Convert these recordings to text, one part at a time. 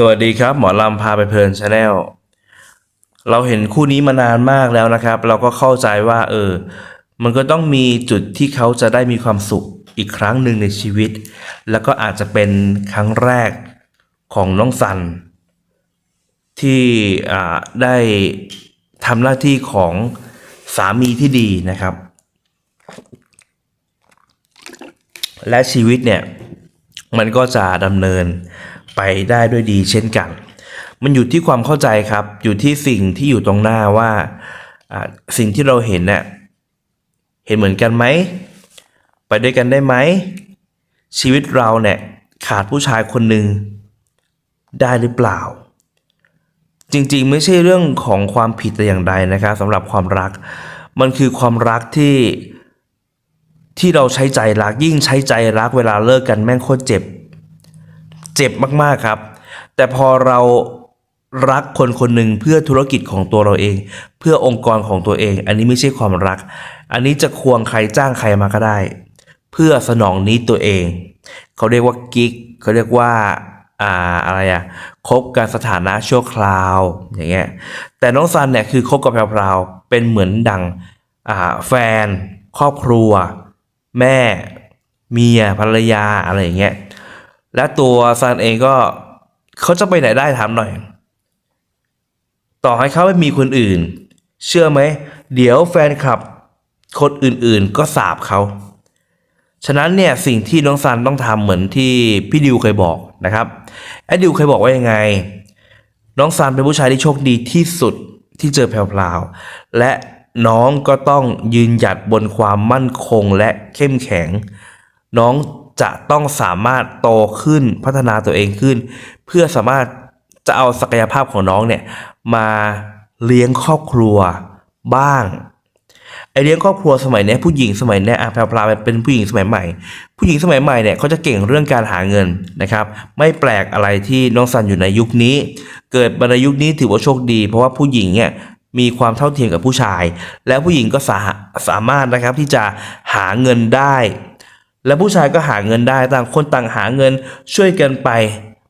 สวัสดีครับ หมอลำพาไปเพลินชาแนลเราเห็นคู่นี้มานานมากแล้วนะครับ เราก็เข้าใจว่าเออ มันก็ต้องมีจุดที่เขาจะได้มีความสุขอีกครั้งหนึ่งในชีวิต แล้วก็อาจจะเป็นครั้งแรกของน้องสัน ที่อ่าได้ทำหน้าที่ของสามีที่ดีนะครับ และชีวิตเนี่ย มันก็จะดำเนิน ไปได้ด้วยดีเช่นกัน มันอยู่ที่ความเข้าใจครับ อยู่ที่สิ่งที่อยู่ตรงหน้าว่าสิ่งที่เราเห็นเนี่ยเห็นเหมือนกันไหม ไปด้วยกันได้ไหม ชีวิตเราเนี่ยขาดผู้ชายคนหนึ่งได้หรือเปล่า จริงๆ ไม่ใช่เรื่องของความผิดแต่อย่างใดนะครับสำหรับความรัก มันคือความรักที่ที่เราใช้ใจรักยิ่งใช้ใจรักเวลาเลิกกันแม่งโคตรเจ็บ เจ็บมากๆครับ แต่พอเรารักคนคนหนึ่งเพื่อธุรกิจของตัวเราเอง เพื่อองค์กรของตัวเอง อันนี้ไม่ใช่ความรัก อันนี้จะควงใครจ้างใครมาก็ได้ เพื่อสนองนิดตัวเอง เขาเรียกว่ากิ๊กเขาเรียกว่าอ่าอะไรอะคบกันสถานะชั่วคราวอย่างเงี้ยแต่น้องซันเนี่ยคือคบกับแพรวๆเป็นเหมือนดังอ่าแฟน ครอบครัว แม่ เมียภรรยาอะไรอย่างเงี้ย และตัวซันเองก็เขาจะไปไหนได้ถามหน่อย ต่อให้เขาไม่มีคนอื่น เชื่อไหม เดี๋ยวแฟนคลับคนอื่นๆก็สาบเขา ฉะนั้นเนี่ยสิ่งที่น้องซันต้องทำเหมือนที่พี่ดิวเคยบอกนะครับแอดดิวเคยบอกว่ายังไง น้องซันเป็นผู้ชายที่โชคดีที่สุดที่เจอแพรวๆและน้องก็ต้องยืนหยัดบนความมั่นคงและเข้มแข็ง น้อง จะต้องสามารถโตขึ้นพัฒนาตัวเองขึ้น เพื่อสามารถจะเอาศักยภาพของน้องเนี่ยมาเลี้ยงครอบครัวบ้างไอเลี้ยงครอบครัวสมัยนี้ผู้หญิงสมัยนี้อะแพรวเป็นผู้หญิงสมัยใหม่ ผู้หญิงสมัยใหม่เนี่ยเขาจะเก่งเรื่องการหาเงินนะครับ ไม่แปลกอะไรที่น้องซันอยู่ในยุคนี้ เกิดมาในยุคนี้ถือว่าโชคดี เพราะว่าผู้หญิงเนี่ยมีความเท่าเทียมกับผู้ชาย และผู้หญิงก็สาสามารถนะครับที่จะหาเงินได้ และผู้ชายก็หาเงินได้ต่างคนต่างหาเงินช่วยกันไป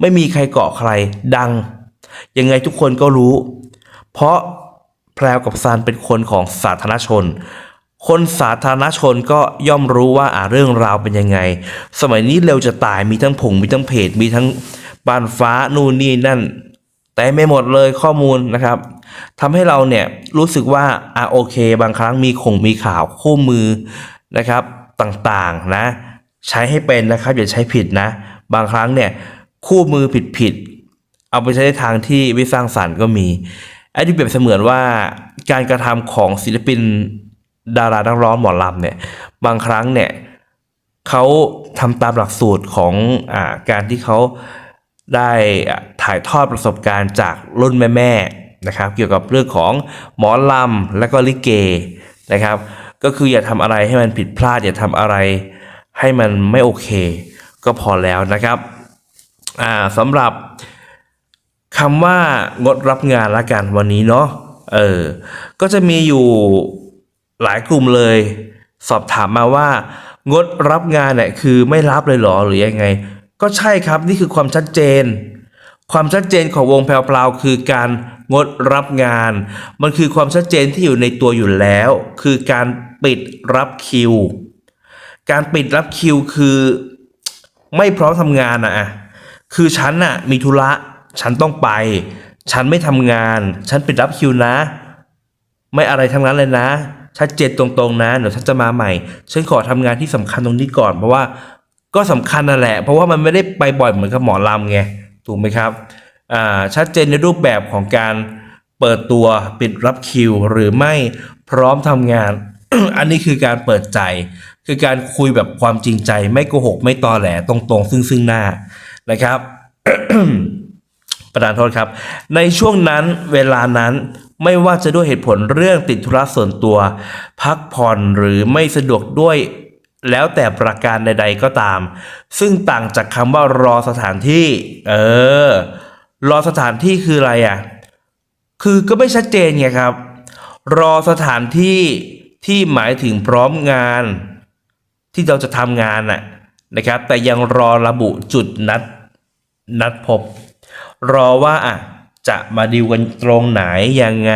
ไม่มีใครเกาะใครดัง ยังไงทุกคนก็รู้ เพราะแพรวกับซานเป็นคนของสาธารณชน คนสาธารณชนก็ย่อมรู้ว่าอ่าเรื่องราวเป็นยังไง สมัยนี้เร็วจะตายมีทั้งผงมีทั้งเพจมีทั้งบานฟ้านู่นนี่นั่น แต่ไม่หมดเลยข้อมูลนะครับทำให้เราเนี่ยรู้สึกว่าอ่าโอเค บางครั้งมีคงมีข่าวคู่มือนะครับ ต่างๆนะใช้ให้เป็นนะครับอย่าใช้ผิดนะ บางครั้งเนี่ยคู่มือผิดๆเอาไปใช้ในทางที่ไม่สร้างสรรค์ก็มีไอ้ที่เปรียบเสมือนว่าการกระทำของศิลปินดารานักร้องหมอลำเนี่ยบางครั้งเนี่ยเขาทำตามหลักสูตรของอาการที่เขาได้ถ่ายทอดประสบการณ์จากรุ่นแม่ๆนะครับ เกี่ยวกับเรื่องของหมอลำและก็ลิเกนะครับ ก็คืออย่าทำอะไรให้มันผิดพลาด อย่าทำอะไรให้มันไม่โอเค ก็พอแล้วนะครับอ่าสำหรับคำว่างดรับงานละกันวันนี้เนาะเออก็จะมีอยู่หลายกลุ่มเลย สอบถามมาว่า งดรับงานเนี่ยคือไม่รับเลยหรอหรือยังไง ก็ใช่ครับนี่คือความชัดเจน ความชัดเจนของวงแพรวๆคือการ งดรับงาน มันคือความชัดเจนที่อยู่ในตัวอยู่แล้ว คือการปิดรับคิว การปิดรับคิวคือไม่พร้อมทำงานอะคือฉันน่ะมีธุระ ฉันต้องไป ฉันไม่ทำงาน ฉันปิดรับคิวนะ ไม่อะไรทั้งนั้นเลยนะ ชัดเจนตรงๆนะ เดี๋ยวฉันจะมาใหม่ ฉันขอทำงานที่สำคัญตรงนี้ก่อน เพราะว่าก็สำคัญนั่นแหละ เพราะว่ามันไม่ได้ไปบ่อยเหมือนกับหมอลำไง ถูกไหมครับ ชัดเจนในรูปแบบของการเปิดตัวปิดรับคิว หรือไม่พร้อมทำงาน อันนี้คือการเปิดใจ คือการคุยแบบความจริงใจ ไม่โกหก ไม่ตอแหลตรงๆ ซึ่งซึ่งหน้านะครับประธานโทษครับ ในช่วงนั้นเวลานั้นไม่ว่าจะด้วยเหตุผลเรื่องติดธุระส่วนตัว พักผ่อนหรือไม่สะดวกด้วยแล้วแต่ประการใด ๆก็ตาม ซึ่งต่างจากคำว่ารอสถานที่ เออ รอสถานที่คืออะไรอะ คือก็ไม่ชัดเจนไงครับ รอสถานที่ที่หมายถึงพร้อมงาน ที่เราจะทำงานน่ะนะครับ แต่ยังรอระบุจุดนัดนัดพบ รอว่าอะจะมาดีวกันตรงไหนยังไง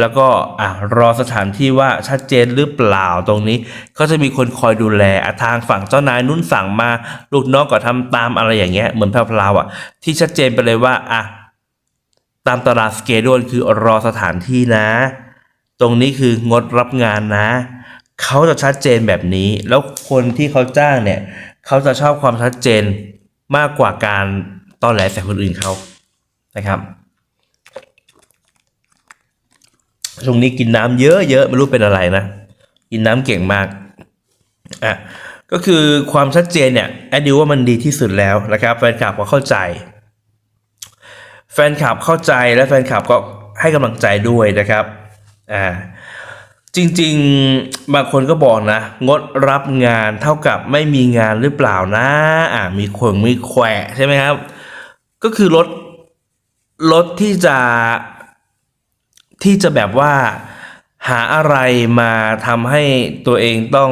แล้วก็อะรอสถานที่ว่าชัดเจนหรือเปล่าตรงนี้ ก็จะมีคนคอยดูแลทางฝั่งเจ้านายนุ่นสั่งมาลูกน้องก็ทำตามอะไรอย่างเงี้ยเหมือนแพรวๆอะ ที่ชัดเจนไปเลยว่าอะตามตารางสเกดูลคือรอสถานที่นะ ตรงนี้คืองดรับงานนะ เขาจะชัดเจนแบบนี้ แล้วคนที่เขาจ้างเนี่ย เขาจะชอบความชัดเจนมากกว่าการตอนแหลใส่คนอื่นเขานะครับ ช่วงนี้กินน้ำเยอะๆไม่รู้เป็นอะไรนะ กินน้ำเก่งมากอะก็คือความชัดเจนเนี่ยแอดดิวว่ามันดีที่สุดแล้วนะครับแฟนคลับก็เข้าใจ แฟนคลับเข้าใจและแฟนคลับก็ให้กำลังใจด้วยนะครับอ่าจริงๆ บางคนก็บอกนะ งดรับงานเท่ากับไม่มีงานหรือเปล่านะอ่ามีขวงมีแขวะใช่ไหมครับ ก็คือลดลดที่จะ ที่จะแบบว่าหาอะไรมาทำให้ตัวเองต้อง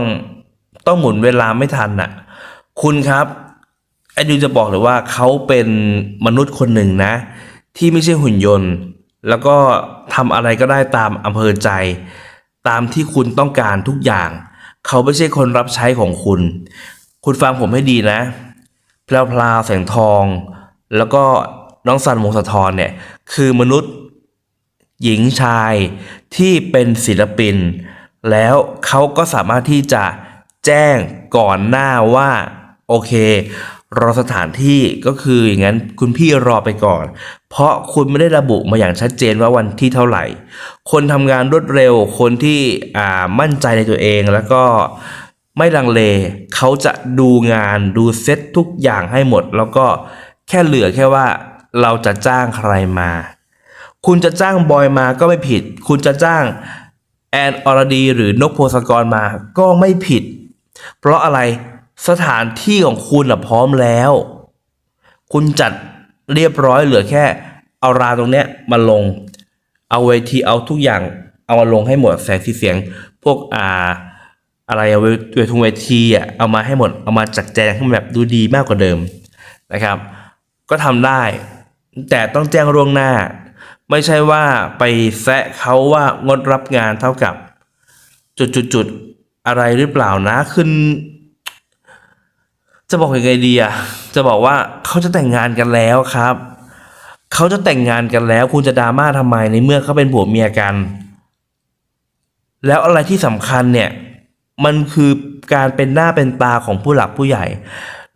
ต้องหมุนเวลาไม่ทันน่ะ คุณครับไอ้ดิวจะบอกเลยว่าเขาเป็นมนุษย์คนหนึ่งนะ ที่ไม่ใช่หุ่นยนต์ แล้วก็ทำอะไรก็ได้ตามอำเภอใจ ตามที่คุณต้องการทุกอย่าง เขาไม่ใช่คนรับใช้ของคุณ คุณฟังผมให้ดีนะแพลวพลาแสงทอง แล้วก็น้องสันมงสะทรเนี่ย คือมนุษย์ หญิงชายที่เป็นศิลปิน แล้วเขาก็สามารถที่จะแจ้งก่อนหน้าว่า โอเค รอสถานที่ก็คืออย่างนั้นคุณพี่รอไปก่อน เพราะคุณไม่ได้ระบุมาอย่างชัดเจนว่าวันที่เท่าไหร่ คนทำงานรวดเร็วคนที่อ่ามั่นใจในตัวเองแล้วก็ไม่ลังเลเขาจะดูงานดูเซตทุกอย่างให้หมด แล้วก็แค่เหลือแค่ว่าเราจะจ้างใครมา คุณจะจ้างบอยมาก็ไม่ผิด คุณจะจ้างแอนอรดีหรือนกโพสกรมาก็ไม่ผิด เพราะอะไรสถานที่ของคุณอะพร้อมแล้ว คุณจัดเรียบร้อยเหลือแค่ เอาราตรงเนี้ยมาลง เอาเวทีเอาทุกอย่าง เอามาลงให้หมดแสงสีเสียง พวกอ่าอะไรอะเวเวทุงเวทีอะเอามาให้หมดเอามาจัดแจงให้มันแบบดูดีมากกว่าเดิมนะครับ ก็ทำได้ แต่ต้องแจ้งล่วงหน้า ไม่ใช่ว่าไปแซะเขาว่างดรับงานเท่ากับ จุดๆๆอะไรหรือเปล่านะขึ้น จะบอกยังไงดีอะจะบอกว่าเขาจะแต่งงานกันแล้วครับเขาจะแต่งงานกันแล้ว คุณจะดราม่าทำไมในเมื่อเขาเป็นผัวเมียกัน แล้วอะไรที่สำคัญเนี่ย มันคือการเป็นหน้าเป็นตาของผู้หลักผู้ใหญ่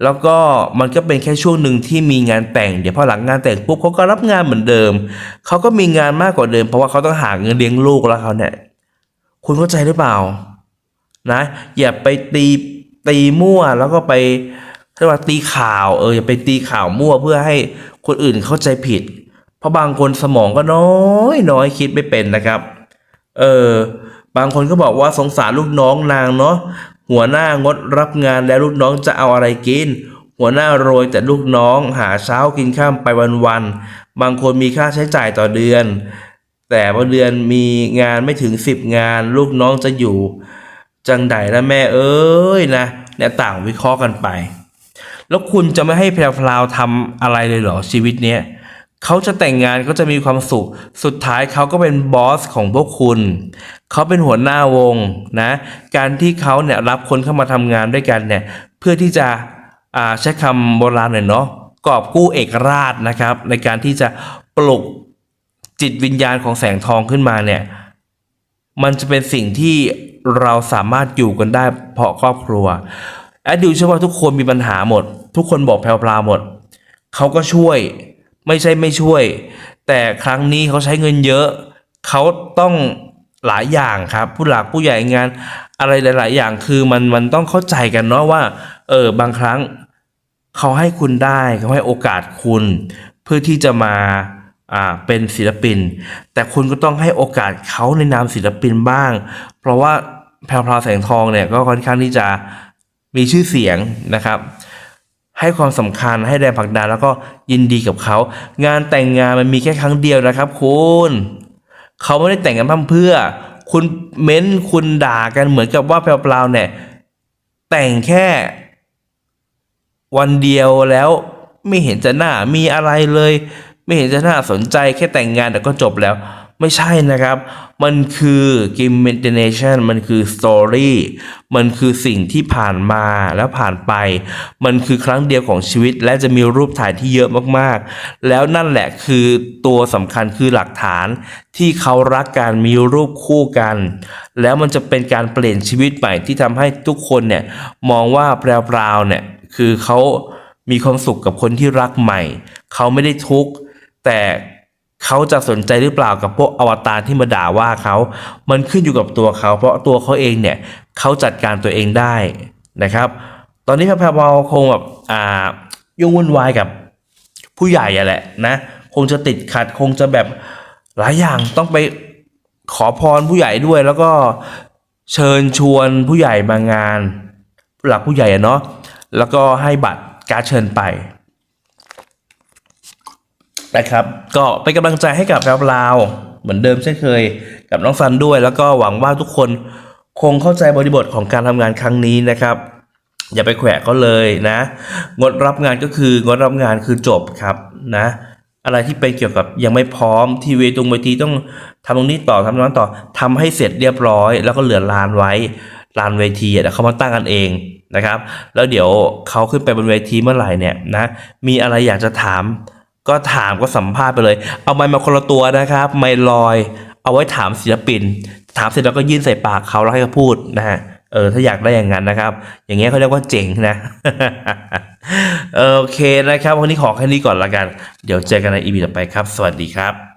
แล้วก็มันก็เป็นแค่ช่วงหนึ่งที่มีงานแต่ง เดี๋ยวพอหลังงานแต่งปุ๊บเขาก็รับงานเหมือนเดิม เขาก็มีงานมากกว่าเดิม เพราะว่าเขาต้องหาเงินเลี้ยงลูกแล้วเขาเนี่ย คุณเข้าใจหรือเปล่า นะ อย่าไปตีตีมั่วแล้วก็ไปเรียกว่าตีข่าวเอออย่าไปตีข่าวมั่วเพื่อให้คนอื่นเข้าใจผิด เพราะบางคนสมองก็น้อยน้อยคิดไม่เป็นนะครับ เออบางคนก็บอกว่าสงสารลูกน้องนางเนาะ หัวหน้างดรับงานแล้วลูกน้องจะเอาอะไรกิน หัวหน้าโรยแต่ลูกน้องหาเช้ากินข้ามไปวันๆ บางคนมีค่าใช้จ่ายต่อเดือน แต่พอเดือนมีงานไม่ถึงสิบงาน ลูกน้องจะอยู่ จังใดนะแม่เอ้ยนะเนี่ยต่างวิเคราะห์กันไป แล้วคุณจะไม่ให้แพรวๆทำอะไรเลยเหรอชีวิตเนี้ย เขาจะแต่งงานก็จะมีความสุข สุดท้ายเขาก็เป็นบอสของพวกคุณ เขาเป็นหัวหน้าวงนะ การที่เขาเนี่ยรับคนเข้ามาทำงานด้วยกันเนี่ย เพื่อที่จะอ่าใช้คำโบราณหน่อยเนาะ กอบกู้เอกราชนะครับ ในการที่จะปลุกจิตวิญญาณของแสงทองขึ้นมาเนี่ย มันจะเป็นสิ่งที่เราสามารถอยู่กันได้เพราะครอบครัว แอดดิวเชื่อว่าทุกคนมีปัญหาหมด ทุกคนบอกแพรวๆหมด เขาก็ช่วย ไม่ใช่ไม่ช่วย แต่ครั้งนี้เขาใช้เงินเยอะ เขาต้องหลายอย่างครับ ผู้หลักผู้ใหญ่งานอะไรหลาย ๆ อย่างคือมันมันต้องเข้าใจกันเนาะว่าเออบางครั้งเขาให้คุณได้เขาให้โอกาสคุณ เพื่อที่จะมาอ่าเป็นศิลปิน แต่คุณก็ต้องให้โอกาสเขาในนามศิลปินบ้าง เพราะว่าแพรวพราวแสงทองเนี่ยก็ค่อนข้างที่จะมีชื่อเสียงนะครับ ให้ความสำคัญให้แรงผลักดันแล้วก็ยินดีกับเขา งานแต่งงานมันมีแค่ครั้งเดียวนะครับคุณเขาไม่ได้แต่งกันเพื่อ คุณเม้นคุณด่ากันเหมือนกับว่าแพรวๆเนี่ย แต่งแค่ วันเดียวแล้วไม่เห็นจะน่ามีอะไรเลย ไม่เห็นจะน่าสนใจแค่แต่งงานแต่ก็จบแล้ว ไม่ใช่นะครับ มันคือกิมเมนเ n เนชันมันคือสตอรี่มันคือสิ่งที่ผ่านมาแล้วผ่านไป มันคือครั้งเดียวของชีวิต และจะมีรูปถ่ายที่เยอะมากๆ แล้วนั่นแหละคือตัวสำคัญคือหลักฐานที่เขารักกันมีรูปคู่กัน แล้วมันจะเป็นการเปลี่ยนชีวิตใหม่ที่ทำให้ทุกคนเนี่ยมองว่าแพรวๆเนี่ยคือเขามีความสุขกับคนที่รักใหม่ เขาไม่ได้ทุกข์แต่ เขาจะสนใจหรือเปล่ากับพวกอวตารที่มาด่าว่าเขา มันขึ้นอยู่กับตัวเขา เพราะตัวเขาเองเนี่ยเขาจัดการตัวเองได้นะครับ ตอนนี้แพรวๆคงแบบอ่ายุ่งวุ่นวายกับผู้ใหญ่อะแหละนะ คงจะติดขัดคงจะแบบหลายอย่างต้องไปขอพรผู้ใหญ่ด้วยแล้วก็เชิญชวนผู้ใหญ่มางาน หลักผู้ใหญ่เนาะแล้วก็ให้บัตรการเชิญไป นะครับ ก็เป็นกำลังใจให้กับเราเราเหมือนเดิมเช่นเคย กับน้องซันด้วย แล้วก็หวังว่าทุกคนคงเข้าใจบริบทของการทำงานครั้งนี้นะครับ อย่าไปแขวะเขาเลยนะ งดรับงานก็คืองดรับงานคือจบครับนะอะไรที่เป็นเกี่ยวกับยังไม่พร้อมทีวีตรงเวทีต้องทำตรงนี้ต่อทำตรงนั้นต่อทำให้เสร็จเรียบร้อย แล้วก็เหลือลานไว้ลานเวทีเดี๋ยวเขามาตั้งกันเองนะครับ แล้วเดี๋ยวเขาขึ้นไปบนเวทีเมื่อไหร่เนี่ยนะมีอะไรอยากจะถาม ก็ถามก็สัมภาษณ์ไปเลย เอาไมค์มาคนละตัวนะครับ ไมค์ลอย เอาไว้ถามศิลปิน ถามเสร็จแล้วก็ยื่นใส่ปากเขาแล้วให้เขาพูดนะฮะเออถ้าอยากได้อย่างนั้นนะครับ อย่างเงี้ยเขาเรียกว่าเจ๋งนะโอเคนะครับ วันนี้ขอแค่นี้ก่อนละกัน เดี๋ยวเจอกันในอีพีต่อไปครับ สวัสดีครับ